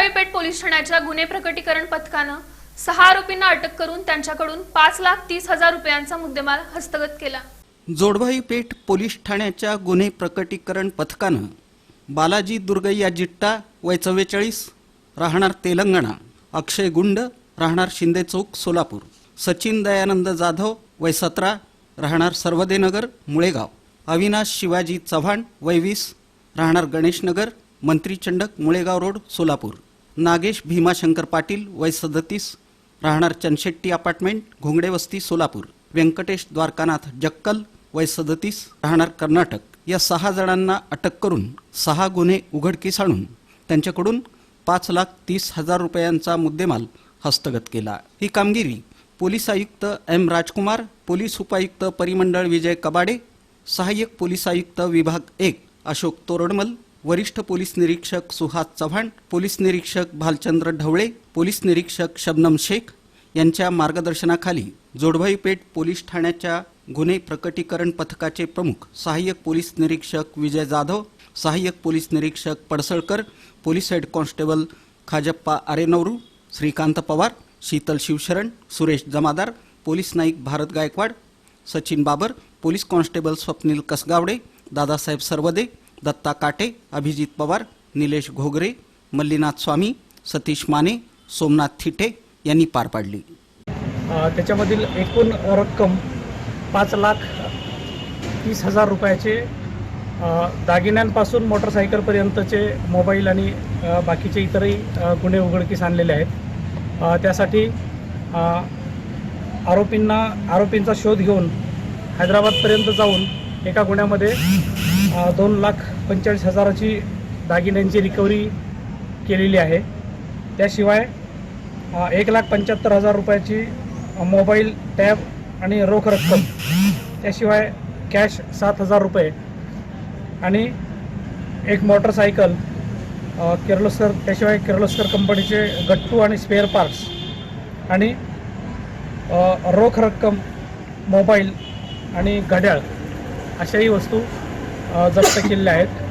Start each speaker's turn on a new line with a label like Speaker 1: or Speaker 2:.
Speaker 1: जोडभाई पेठ police ठाण्याच्या गुन्हे प्रकटीकरण पथकानं सहा आरोपींना अटक करून त्यांच्याकडून पाच लाख तीस हजार रुपयांचा मुद्देमाल हस्तगत केला.
Speaker 2: जोडभाई पेठ पोलीस ठाण्याच्या गुन्हे प्रकटीकरण पथकानं बालाजी दुर्गय्या जिट्टा वय चव्वेचाळीस राहणार तेलंगणा अक्षय गुंड राहणार शिंदे चौक सोलापूर सचिन दयानंद जाधव वय सतरा राहणार सर्वदेनगर मुळेगाव अविनाश शिवाजी चव्हाण वय वीस राहणार गणेशनगर मंत्रीचंडक मुळेगाव रोड सोलापूर. नागेश भीमाशंकर पाटील वय सदतीस राहणार चनशेट्टी अपार्टमेंट घोंगडे वस्ती सोलापूर. व्यंकटेश द्वारकानाथ जक्कल वय सदतीस राहणार कर्नाटक. या सहा जणांना अटक करून सहा गुन्हे उघडकीस आणून त्यांच्याकडून पाच लाख तीस हजार रुपयांचा मुद्देमाल हस्तगत केला. ही कामगिरी पोलीस आयुक्त एम राजकुमार पोलीस उपायुक्त परिमंडळ विजय कबाडे सहाय्यक पोलीस आयुक्त विभाग एक अशोक तोरडमल वरिष्ठ पोलीस निरीक्षक सुहास चव्हाण पोलीस निरीक्षक भालचंद्र ढवळे पोलीस निरीक्षक शबनम शेख यांच्या मार्गदर्शनाखाली जोडभाई पेठ पोलीस ठाण्याच्या गुन्हे प्रकटीकरण पथकाचे प्रमुख सहाय्यक पोलीस निरीक्षक विजय जाधव सहाय्यक पोलीस निरीक्षक Padsalkar police head constable Khajappa Arenavaru Shrikant Pawar Sheetal Shivsharan Suresh Jamadar police Naik Bharat Gaikwad Sachin Babar police constable Swapnil Kasgawade Dadasaheb Sarvade Datta Kate Abhijit Pawar Nilesh Ghogre Mallinath स्वामी सतीश माने सोमनाथ थिटे यांनी पार पाडली.
Speaker 3: त्याच्यामधील एकूण रक्कम पाच लाख तीस हजार रुपयाचे दागिन्यांपासून मोटरसायकलपर्यंतचे मोबाईल आणि बाकीचे इतरही गुन्हे उघडकीस आणलेले आहेत. त्यासाठी आरोपींना आरोपींचा शोध घेऊन हैदराबादपर्यंत जाऊन एका गुन्ह्यामध्ये दोन लाख पंचेचाळीस हजाराची दागिन्यांची रिकव्हरी केलेली आहे. त्याशिवाय एक लाख पंच्याहत्तर हजार रुपयाची मोबाईल टॅब आणि रोख रक्कम. त्याशिवाय कॅश सात हजार रुपये. आणि एक मोटरसायकल किर्लोस्कर त्याशिवाय किर्लोस्कर कंपनीचे गट्टू आणि स्पेअर पार्ट्स आणि रोख रक्कम मोबाईल आणि घड्याळ अशाही वस्तू जप्त केलेले आहेत.